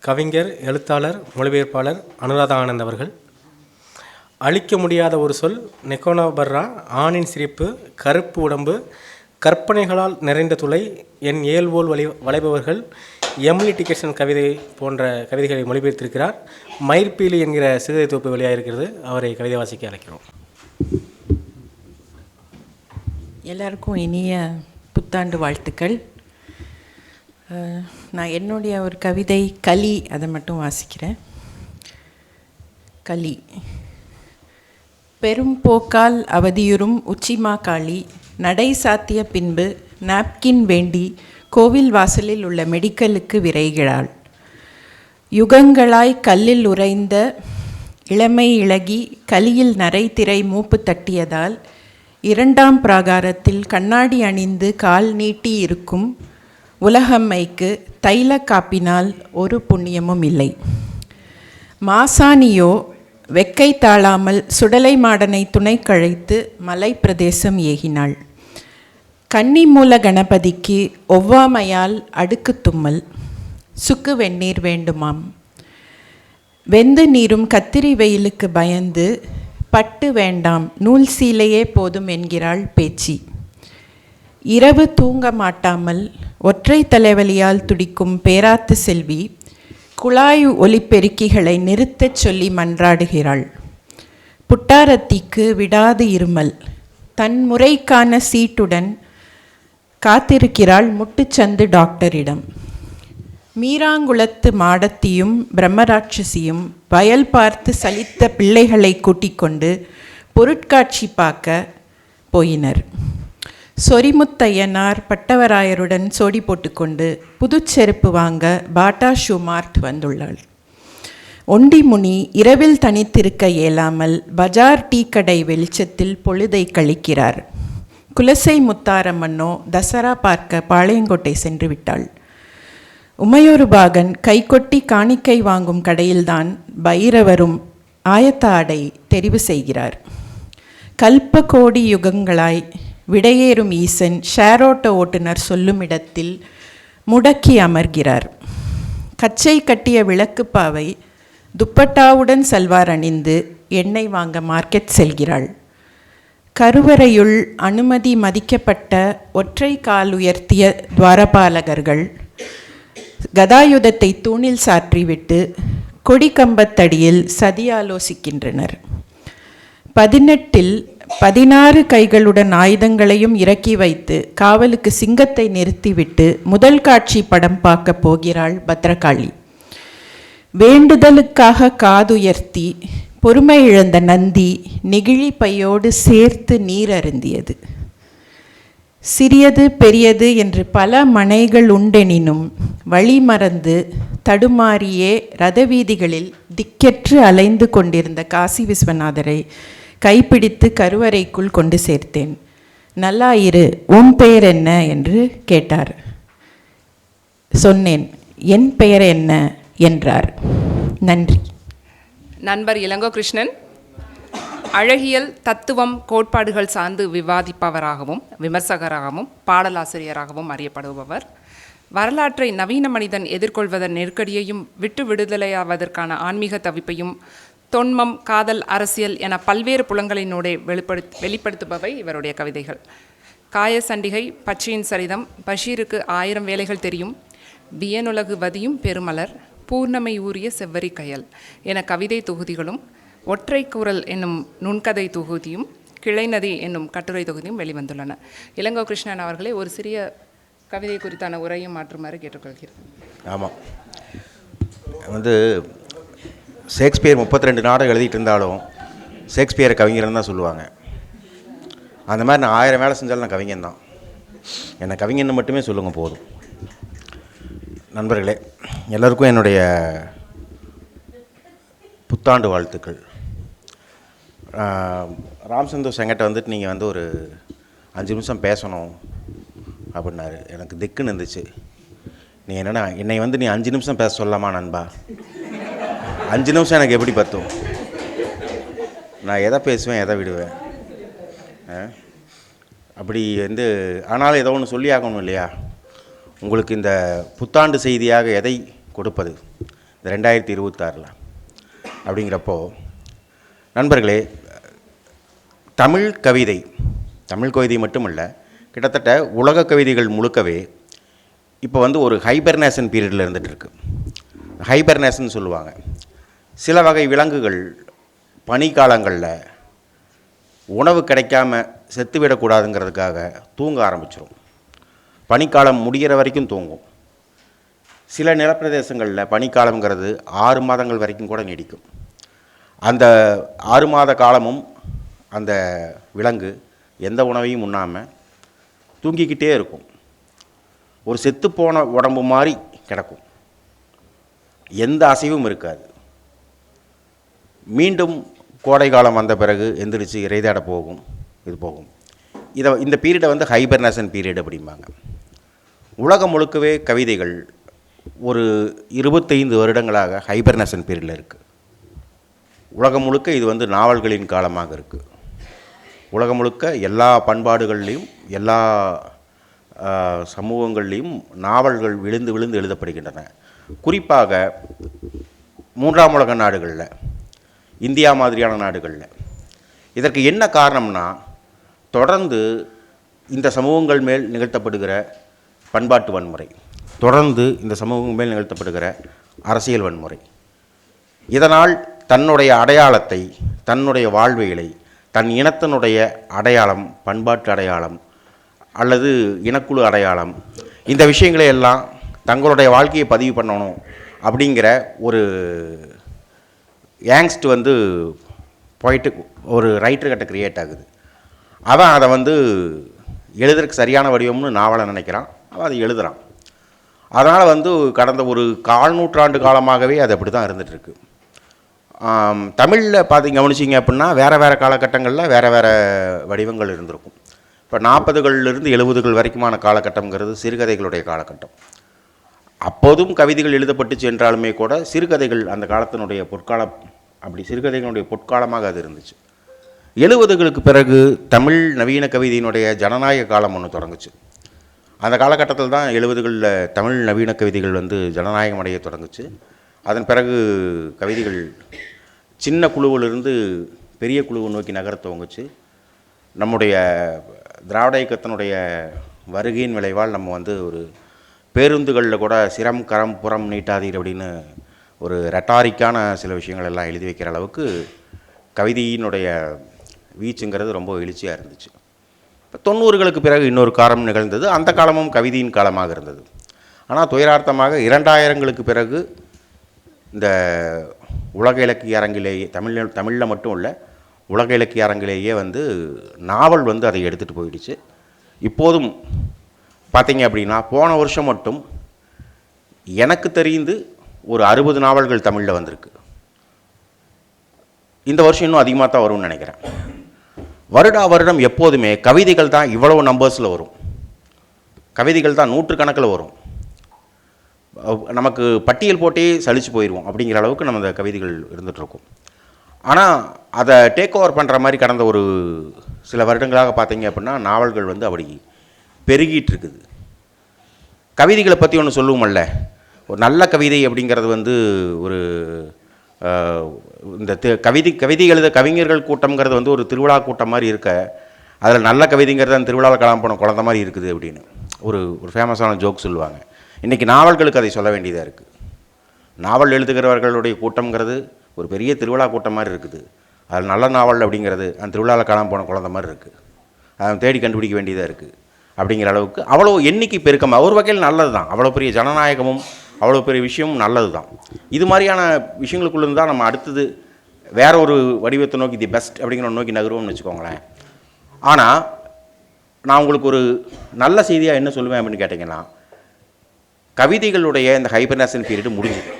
கவிஞர் எழுத்தாளர் மொழிபெயர்ப்பாளர் அனுராதா ஆனந்த் அவர்கள். அழிக்க முடியாத ஒரு சொல் நெக்கோனோபர்ரா ஆணின் சிரிப்பு கருப்பு உடம்பு கற்பனைகளால் நிறைந்த துளை என் ஏல்வோல் வலை வளைபவர்கள் எம்லி டிகேஷன் கவிதை போன்ற கவிதைகளை மொழிபெயர்த்திருக்கிறார். மயிர்பீலி என்கிற சிறுதை தொகுப்பு வெளியாக இருக்கிறது அவரை கவிதை வாசிக்க அழைக்கிறோம். எல்லாருக்கும் இனிய புத்தாண்டு வாழ்த்துக்கள். நான் என்னுடைய ஒரு கவிதை கலி அதை மட்டும் வாசிக்கிறேன். கலி. பெரும் போக்கால் அவதியுறும் உச்சிமா காளி நடை சாத்திய பின்பு நாப்கின் வேண்டி கோவில் வாசலில் உள்ள மெடிக்கலுக்கு விரைகிறாள். யுகங்களாய் கல்லில் உறைந்த இளமை இழகி கலியில் நரை திரை மூப்பு தட்டியதால் இரண்டாம் பிராகாரத்தில் கண்ணாடி அணிந்து கால் நீட்டி இருக்கும் உலகம்மைக்கு தைல காப்பினால் ஒரு புண்ணியமும் இல்லை. மாசாணியோ வெக்கை தாழாமல் சுடலை மாடனை துணை கழைத்து மலை பிரதேசம் ஏகினாள். கன்னி மூல கணபதிக்கு ஒவ்வாமையால் அடுக்கு தும்மல். சுக்கு வெந்நீர் வேண்டுமாம். வெந்து நீரும் கத்திரி வெயிலுக்கு பயந்து பட்டு வேண்டாம். நூல் சீலையே போதும் என்கிறாள் பேச்சி. இரவு தூங்க மாட்டாமல் ஒற்றை தலைவலியால் துடிக்கும் பேராத்து செல்வி குழாய் ஒலிப்பெருக்கிகளை நிறுத்தச் சொல்லி மன்றாடுகிறாள். புட்டாரத்திக்கு விடாது இருமல். தன் முறைக்கான சீட்டுடன் காத்திருக்கிறாள் முட்டுச்சந்து டாக்டரிடம். மீராங்குளத்து மாடத்தியும் பிரம்மராட்சசியும் வயல் பார்த்து சலித்த பிள்ளைகளை கூட்டிக் கொண்டு பொருட்காட்சி பார்க்க போயினர். சொரிமுத்தையனார் பட்டவராயருடன் சோடி போட்டுக்கொண்டு புதுச்செருப்பு வாங்க பாட்டா ஷூ மார்ட் வந்துள்ளாள். ஒண்டிமுனி இரவில் தனித்திருக்க இயலாமல் பஜார் டீ கடை வெளிச்சத்தில் பொழுதை கழிக்கிறார். குலசை முத்தாரம்மன்னோ தசரா பார்க்க பாளையங்கோட்டை சென்று விட்டாள். உமையொருபாகன் கைகொட்டி காணிக்கை வாங்கும் கடையில்தான் பைரவரும் ஆயத்த ஆடை தெரிவு செய்கிறார். கல்ப கோடி யுகங்களாய் விடையேறும் ஈசன் ஷேரோட்ட ஓட்டுநர் சொல்லும் இடத்தில் முடக்கி அமர்கிறார். கச்சை கட்டிய விளக்குப்பாவை துப்பட்டாவுடன் சல்வார் அணிந்து எண்ணெய் வாங்க மார்க்கெட் செல்கிறாள். கருவறையுள் அனுமதி மதிக்கப்பட்ட ஒற்றை கால் உயர்த்திய துவாரபாலகர்கள் கதாயுதத்தை தூணில் சாற்றிவிட்டு கொடிக்கம்பத்தடியில் சதி ஆலோசிக்கின்றனர் பதினெட்டில் பதினாறு கைகளுடன் ஆயுதங்களையும் இறக்கி வைத்து காவலுக்கு சிங்கத்தை நிறுத்திவிட்டு முதல் காட்சி படம் பார்க்க போகிறாள் பத்ரகாளி. வேண்டுதலுக்காக காதுயர்த்தி பொறுமை இழந்த நந்தி நெகிழி பையோடு சேர்த்து நீர் அருந்தியது. சிறியது பெரியது என்று பல மனைகள் உண்டெனினும் வழி மறந்து தடுமாறியே ரதவீதிகளில் திக்கெற்று அலைந்து கொண்டிருந்த காசி விஸ்வநாதரை கைப்பிடித்து கருவறைக்குள் கொண்டு சேர்த்தேன். நல்லாயிரு உன் பெயர் என்ன? என்று கேட்டார். சொன்னேன் என் பெயர் என்ன? என்றார். நன்றி. நண்பர் இளங்கோ கிருஷ்ணன் அழகியல் தத்துவம் கோட்பாடுகள் சார்ந்து விவாதிப்பவராகவும் விமர்சகராகவும் பாடலாசிரியராகவும் அறியப்படுபவர். வரலாற்றை நவீன மனிதன் எதிர்கொள்வதன் நெருக்கடியையும் விட்டு விடுதலையாவதற்கான ஆன்மீக தவிப்பையும் தொன்மம் காதல் அரசியல் என பல்வேறு புலங்களினூடே வெளிப்படுத் வெளிப்படுத்துபவை இவருடைய கவிதைகள். காயசண்டிகை பச்சையின் சரிதம் பஷீருக்கு ஆயிரம் வேலைகள் தெரியும் வியனுலகு வதியும் பெருமலர் பூர்ணமை ஊறிய செவ்வரி கயல் என கவிதை தொகுதிகளும் ஒற்றை குரல் என்னும் நுண்கதை தொகுதியும் கிளைநதி என்னும் கட்டுரை தொகுதியும் வெளிவந்துள்ளன. இளங்கோ கிருஷ்ணன் அவர்களே ஒரு சிறிய கவிதை குறித்தான உரையும் மாற்றுமாறு கேட்டுக்கொள்கிறேன். ஆமாம். வந்து ஷேக்ஸ்பியர் முப்பத்தி ரெண்டு நாடகம் எழுதிட்டு இருந்தாலும் ஷேக்ஸ்பியரை கவிஞர்னு தான் சொல்லுவாங்க. அந்த மாதிரி நான் ஆயிரம் வேலை செஞ்சாலும் நான் கவிஞன் தான். என்னை கவிஞன்னு மட்டுமே சொல்லுங்கள் போதும். நண்பர்களே எல்லோருக்கும் என்னுடைய புத்தாண்டு வாழ்த்துக்கள். ராம்சந்தோஷ் ராம் வந்துட்டு நீங்கள் வந்து ஒரு அஞ்சு நிமிஷம் பேசணும் அப்படின்னாரு. எனக்கு திக்குன்னு இருந்துச்சு. நீ என்னென்னா என்னை வந்து நீ அஞ்சு நிமிஷம் பேச சொல்லலாமா நண்பா? அஞ்சு நிமிஷம் எனக்கு எப்படி பத்தும்? நான் எதை பேசுவேன் எதை விடுவேன்? ஆ? அப்படி வந்து ஆனாலும் ஏதோ ஒன்று சொல்லி ஆகணும் இல்லையா? உங்களுக்கு இந்த புத்தாண்டு செய்தியாக எதை கொடுப்பது? இந்த ரெண்டாயிரத்தி இருபத்தாறில். அப்படிங்கிறப்போ நண்பர்களே தமிழ் கவிதை தமிழ் கவிதை மட்டுமல்ல கிட்டத்தட்ட உலக கவிதைகள் முழுக்கவே இப்போ வந்து ஒரு ஹைபர்னேஷன் பீரியடில் இருந்துகிட்ருக்கு ஹைபர்னேஷன் சொல்லுவாங்க. சில வகை விலங்குகள் பனிக்காலங்களில் உணவு கிடைக்காம செத்துவிடக்கூடாதுங்கிறதுக்காக தூங்க ஆரம்பிச்சிடும் பனிக்காலம் முடிகிற வரைக்கும் தூங்கும். சில நிலப்பிரதேசங்களில் பனிக்காலம்ங்கிறது ஆறு மாதங்கள் வரைக்கும் கூட நீடிக்கும். அந்த ஆறு மாத காலமும் அந்த விலங்கு எந்த உணவையும் உண்ணாமல் தூங்கிக்கிட்டே இருக்கும். ஒரு செத்துப்போன உடம்பு மாதிரி கிடக்கும். எந்த அசைவும் இருக்காது. மீண்டும் கோடை காலம் வந்த பிறகு எந்திரிச்சு இறைதாட போகும் இது போகும். இதை இந்த பீரியடை வந்து ஹைபர்னேஷன் பீரியட் அப்படிம்பாங்க. உலகம் முழுக்கவே கவிதைகள் ஒரு இருபத்தைந்து வருடங்களாக ஹைபர்னேஷன் பீரியடில் இருக்குது உலகம் முழுக்க இது வந்து நாவல்களின் காலமாக இருக்குது உலகம் முழுக்க எல்லா பண்பாடுகள்லேயும் எல்லா சமூகங்கள்லேயும் நாவல்கள் விழுந்து விழுந்து எழுதப்படுகின்றன. குறிப்பாக மூன்றாம் உலக நாடுகளில். இந்தியா மாதிரியான நாடுகளில். இதற்கு என்ன காரணம்னா தொடர்ந்து இந்த சமூகங்கள் மேல் நிகழ்த்தப்படுகிற பண்பாட்டு வன்முறை தொடர்ந்து இந்த சமூகங்கள் மேல் நிகழ்த்தப்படுகிற அரசியல் வன்முறை இதனால் தன்னுடைய அடையாளத்தை தன்னுடைய வாழ்வியலை தன் இனத்தினுடைய அடையாளம் பண்பாட்டு அடையாளம் அல்லது இனக்குழு அடையாளம் இந்த விஷயங்களை எல்லாம் தங்களுடைய வாழ்க்கையை பதிவு பண்ணணும் அப்படிங்கிற ஒரு யங்ஸ்ட் வந்து போயிட்டு ஒரு ரைட்டர்கிட்ட க்ரியேட் ஆகுது. அவன் அதை வந்து எழுதுறதுக்கு சரியான வடிவம்னு நாவலை நினைக்கிறான். அவன் அதை எழுதுறான். அதனால் வந்து கடந்த ஒரு கால் நூற்றாண்டு காலமாகவே அது அப்படி தான் இருந்துகிட்ருக்கு தமிழில் பார்த்து கவனிச்சிங்க அப்படின்னா வேறு வேறு காலகட்டங்களில் வேறு வேறு வடிவங்கள் இருந்திருக்கும். இப்போ நாற்பதுகளிலிருந்து எழுபதுகள் வரைக்குமான காலகட்டங்கிறது சிறுகதைகளுடைய காலகட்டம். அப்போதும் கவிதைகள் எழுதப்பட்டுச்சு என்றாலுமே கூட சிறுகதைகள் அந்த காலத்தினுடைய பொற்காலம் அப்படி சிறுகதைகளுடைய பொற்காலமாக அது இருந்துச்சு. எழுபதுகளுக்கு பிறகு தமிழ் நவீன கவிதையினுடைய ஜனநாயக காலம் ஒன்று தொடங்குச்சு. அந்த காலகட்டத்தில் தான் எழுபதுகளில் தமிழ் நவீன கவிதைகள் வந்து ஜனநாயகம் அடைய தொடங்குச்சு. அதன் பிறகு கவிதைகள் சின்ன குழுவிலிருந்து பெரிய குழுவை நோக்கி நகரத் துவங்குச்சு. நம்முடைய திராவிட இயக்கத்தினுடைய வருகையின் விளைவால் நம்ம வந்து ஒரு பேருந்துகளில் கூட சிரம் கரம் புறம் நீட்டாதீர் அப்படின்னு ஒரு ரெட்டாரிக்கான சில விஷயங்கள் எல்லாம் எழுதி வைக்கிற அளவுக்கு கவிதையினுடைய வீச்சுங்கிறது ரொம்ப எழுச்சியாக இருந்துச்சு. இப்போ தொண்ணூறுகளுக்கு பிறகு இன்னொரு காலம் நிகழ்ந்தது. அந்த காலமும் கவிதையின் காலமாக இருந்தது. ஆனால் துயரார்த்தமாக இரண்டாயிரங்களுக்கு பிறகு இந்த உலக இலக்கிய அரங்கிலேயே தமிழ் தமிழில் மட்டும் இல்லை உலக இலக்கிய அரங்கிலேயே வந்து நாவல் வந்து அதை எடுத்துகிட்டு போயிடுச்சு. இப்போதும் பார்த்தீங்க அப்படின்னா போன வருஷம் மட்டும் எனக்கு தெரிந்து ஒரு அறுபது நாவல்கள் தமிழில் வந்திருக்கு. இந்த வருஷம் இன்னும் அதிகமாக தான் வரும்னு நினைக்கிறேன். வருடா வருடம் எப்போதுமே கவிதைகள் தான் இவ்வளவு நம்பர்ஸில் வரும். கவிதைகள் தான் நூற்றுக்கணக்கில் வரும். நமக்கு பட்டியல் போட்டே சலிச்சு போயிடுவோம் அப்படிங்கிற அளவுக்கு நம்ம அந்த கவிதைகள் இருந்துகிட்ருக்கோம் ஆனால் அதை டேக் ஓவர் பண்ணுற மாதிரி கடந்த ஒரு சில வருடங்களாக பார்த்தீங்க அப்படின்னா நாவல்கள் வந்து அப்படி பெருகிட்டு இருக்குது. கவிதைகளை பற்றி ஒன்று சொல்லுவோம்ல ஒரு நல்ல கவிதை அப்படிங்கிறது வந்து ஒரு இந்த கவிதை கவிதை எழுத கவிஞர்கள் கூட்டம்ங்கிறது வந்து ஒரு திருவிழா கூட்டம் மாதிரி இருக்க அதில் நல்ல கவிதைங்கிறது அந்த திருவிழாவில் கலாம் போன குழந்த மாதிரி இருக்குது அப்படின்னு. ஒரு ஒரு ஃபேமஸான ஜோக் சொல்லுவாங்க. இன்றைக்கி நாவல்களுக்கு அதை சொல்ல வேண்டியதாக இருக்குது நாவல் எழுதுகிறவர்களுடைய கூட்டம்ங்கிறது ஒரு பெரிய திருவிழா கூட்டம் மாதிரி இருக்குது. அதில் நல்ல நாவல் அப்படிங்கிறது அந்த திருவிழாவில் காணாமல் போன குழந்த மாதிரி இருக்குது அதை தேடி கண்டுபிடிக்க வேண்டியதாக இருக்குது அப்படிங்கிற அளவுக்கு அவ்வளோ எண்ணிக்கை பெருக்கம். ஒரு வகையில் நல்லது தான் அவ்வளோ பெரிய ஜனநாயகமும் அவ்வளோ பெரிய விஷயமும் நல்லது தான் இது மாதிரியான விஷயங்களுக்குள்ள தான் நம்ம அடுத்தது வேற ஒரு வடிவத்தை நோக்கி தி பெஸ்ட் அப்படிங்கிற நோக்கி நகருவோம்னு வச்சுக்கோங்களேன். ஆனால் நான் உங்களுக்கு ஒரு நல்ல செய்தியாக என்ன சொல்லுவேன் அப்படின்னு கேட்டிங்கன்னா கவிதைகளுடைய இந்த ஹைபர்னேஷன் பீரியட் முடிஞ்சுது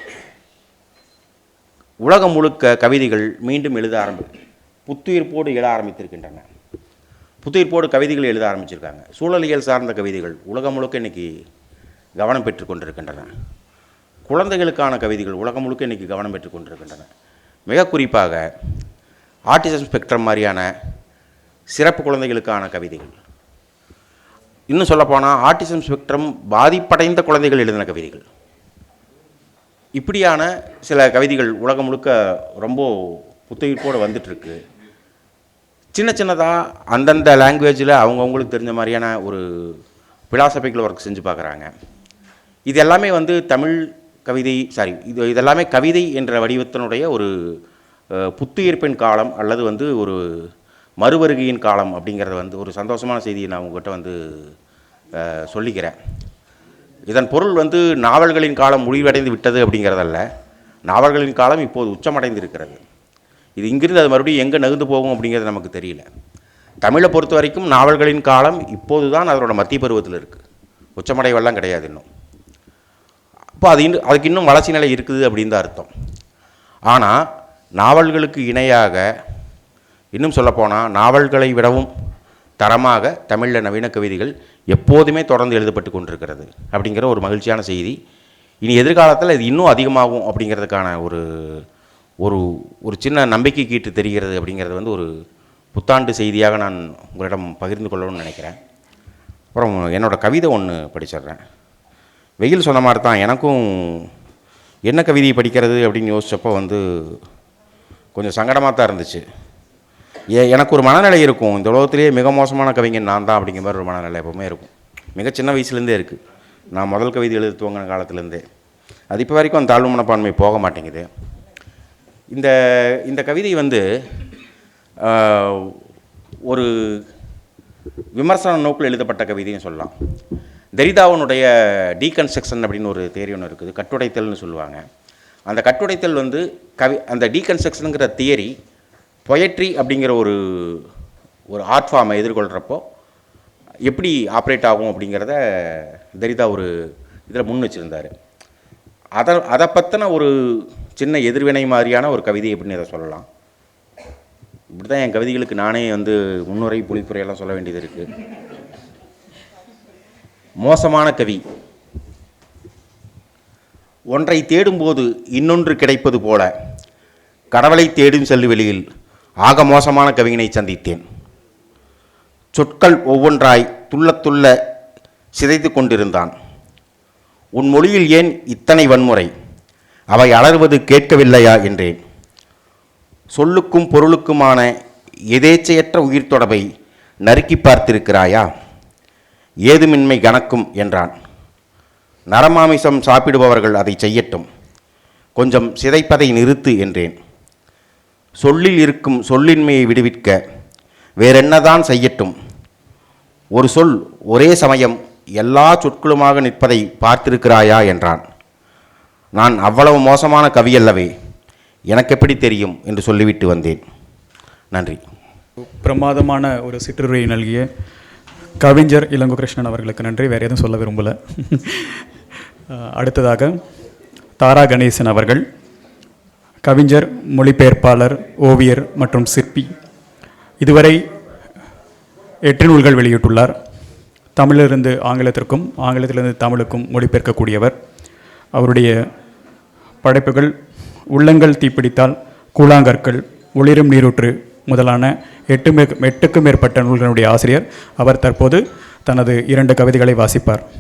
உலகம் முழுக்க கவிதைகள் மீண்டும் எழுத ஆரம்பி புத்துயிர்ப்போடு எழ ஆரம்பித்திருக்கின்றன. புத்துயிர்ப்போடு கவிதைகள் எழுத ஆரம்பிச்சிருக்காங்க. சூழலியல் சார்ந்த கவிதைகள் உலகம் முழுக்க இன்னைக்கு கவனம் பெற்று கொண்டிருக்கின்றன. குழந்தைகளுக்கான கவிதைகள் உலகம் முழுக்க இன்னைக்கு கவனம் பெற்று கொண்டிருக்கின்றன. மிக குறிப்பாக ஆட்டிசம் ஸ்பெக்ட்ரம் மாதிரியான சிறப்பு குழந்தைகளுக்கான கவிதைகள். இன்னும் சொல்லப்போனால் ஆட்டிசம் ஸ்பெக்ட்ரம் பாதிப்படைந்த குழந்தைகள் எழுதின கவிதைகள். இப்படியான சில கவிதைகள் உலகம் முழுக்க ரொம்ப புத்துயிர்ப்போடு வந்துட்டுருக்கு. சின்ன சின்னதாக அந்தந்த லாங்குவேஜில் அவங்கவுங்களுக்கு தெரிஞ்ச மாதிரியான ஒரு பிலாசபிக்கல் ஒர்க் செஞ்சு பார்க்குறாங்க. இது எல்லாமே வந்து தமிழ் கவிதை சாரி இது இதெல்லாமே கவிதை என்ற வடிவத்தினுடைய ஒரு புத்துயிர்ப்பின் காலம் அல்லது வந்து ஒரு மறுவருகையின் காலம் அப்படிங்கிறத வந்து ஒரு சந்தோஷமான செய்தியை நான் உங்கள்கிட்ட வந்து சொல்லிக்கிறேன். இதன் பொருள் வந்து நாவல்களின் காலம் முடிவடைந்து விட்டது அப்படிங்கிறதல்ல. நாவல்களின் காலம் இப்போது உச்சமடைந்து இருக்கிறது இது இங்கிருந்து அது மறுபடியும் எங்கே நகர்ந்து போகும் அப்படிங்கிறது நமக்கு தெரியல. தமிழை பொறுத்த வரைக்கும் நாவல்களின் காலம் இப்போது தான் அதனோட மத்திய பருவத்தில் இருக்குது உச்சமடைவெல்லாம் கிடையாது இன்னும். அப்போ அது இன்னும் அதுக்கு இன்னும் வளர்ச்சி நிலை இருக்குது அப்படின்னு தான் அர்த்தம். ஆனால் நாவல்களுக்கு இணையாக இன்னும் சொல்லப்போனால் நாவல்களை விடவும் தரமாக தமிழில் நவீன கவிதைகள் எப்போதுமே தொடர்ந்து எழுதப்பட்டு கொண்டிருக்கிறது அப்படிங்கிற ஒரு மகிழ்ச்சியான செய்தி. இனி எதிர்காலத்தில் இது இன்னும் அதிகமாகும் அப்படிங்கிறதுக்கான ஒரு ஒரு ஒரு சின்ன நம்பிக்கை கீட்டு தெரிகிறது அப்படிங்கிறது வந்து ஒரு புத்தாண்டு செய்தியாக நான் உங்களிடம் பகிர்ந்து கொள்ளணும்னு நினைக்கிறேன். அப்புறம் என்னோடய கவிதை ஒன்று படிச்சிடுறேன். வெயில் சொன்ன மாதிரி தான் எனக்கும் என்ன கவிதை படிக்கிறது அப்படின்னு யோசிச்சப்போ வந்து கொஞ்சம் சங்கடமாக தான் இருந்துச்சு. ஏ எனக்கு ஒரு மனநிலை இருக்கும். இந்த உலகத்திலேயே மிக மோசமான கவிஞன் நான் தான் அப்படிங்கிற மாதிரி ஒரு மனநிலை எப்பவுமே இருக்கும். மிக சின்ன வயசுலேருந்தே இருக்குது நான் முதல் கவிதை எழுத துவங்கின காலத்துலேருந்தே. அது இப்போ வரைக்கும் அந்த தாழ்வு மனப்பான்மை போக மாட்டேங்குது. இந்த இந்த கவிதை வந்து ஒரு விமர்சன நோக்கில் எழுதப்பட்ட கவிதைன்னு சொல்லலாம். தரிதாவனுடைய டீகன்ஸ்ட்ரக்ஷன் அப்படின்னு ஒரு தேரி ஒன்று இருக்குது கட்டுடைத்தல்னு சொல்லுவாங்க. அந்த கட்டுடைத்தல் வந்து கவி அந்த டீகன்ஸ்ட்ரக்ஷனுங்கிற தியரி பொயட்ரி அப்படிங்கிற ஒரு ஒரு ஆர்ட் ஃபார்மை எதிர்கொள்கிறப்போ எப்படி ஆப்ரேட் ஆகும் அப்படிங்கிறத தரிதா ஒரு இதில் முன் வச்சுருந்தார். அதை அதை பற்றின ஒரு சின்ன எதிர்வினை மாதிரியான ஒரு கவிதை அப்படின்னு இதை சொல்லலாம்? இப்படி தான் என் கவிதைகளுக்கு நானே வந்து முன்னுரை பொழிப்புரையெல்லாம் சொல்ல வேண்டியது இருக்குது மோசமான கவி. ஒன்றை தேடும்போது இன்னொன்று கிடைப்பது போல. கடவுளை தேடும் செல்லுவெளியில் ஆக மோசமான கவிஞனை சந்தித்தேன். சொற்கள் ஒவ்வொன்றாய் துள்ளத்துள்ள சிதைத்து கொண்டிருந்தான். உன் மொழியில் ஏன் இத்தனை வன்முறை? அவை அலறுவது கேட்கவில்லையா என்றேன். சொல்லுக்கும் பொருளுக்குமான எதேச்சையற்ற உயிர் தொடர்பை நறுக்கி பார்த்திருக்கிறாயா? ஏதுமின்மை கணக்கும் என்றான். நரமாமிசம் சாப்பிடுபவர்கள் அதை செய்யட்டும். கொஞ்சம் சிதைப்பதை நிறுத்து என்றேன். சொல்லில் இருக்கும் சொல்லின்மையை விடுவிக்க வேறென்னதான் செய்யட்டும். ஒரு சொல் ஒரே சமயம் எல்லா சொற்களுமாக நிற்பதை பார்த்திருக்கிறாயா என்றான். நான் அவ்வளவு மோசமான கவியல்லவே எனக்கு எப்படி தெரியும் என்று சொல்லிவிட்டு வந்தேன். நன்றி. பிரமாதமான ஒரு சிற்றுரையை நல்கிய கவிஞர் இளங்கோ கிருஷ்ணன் அவர்களுக்கு நன்றி. வேறு எதுவும் சொல்ல விரும்பலை. அடுத்ததாக தாரா கணேசன் அவர்கள் கவிஞர் மொழிபெயர்ப்பாளர் ஓவியர் மற்றும் சிற்பி. இதுவரை எட்டு நூல்கள் வெளியிட்டுள்ளார். தமிழிலிருந்து ஆங்கிலத்திற்கும் ஆங்கிலத்திலிருந்து தமிழுக்கும் மொழிபெயர்க்கக்கூடியவர். அவருடைய படைப்புகள் உள்ளங்கள் தீப்பிடித்தால் கூழாங்கற்கள் ஒளிரும் நீரூற்று முதலான எட்டு மே எட்டுக்கும் மேற்பட்ட நூல்களுடைய ஆசிரியர். அவர் தற்போது தனது இரண்டு கவிதைகளை வாசிப்பார்.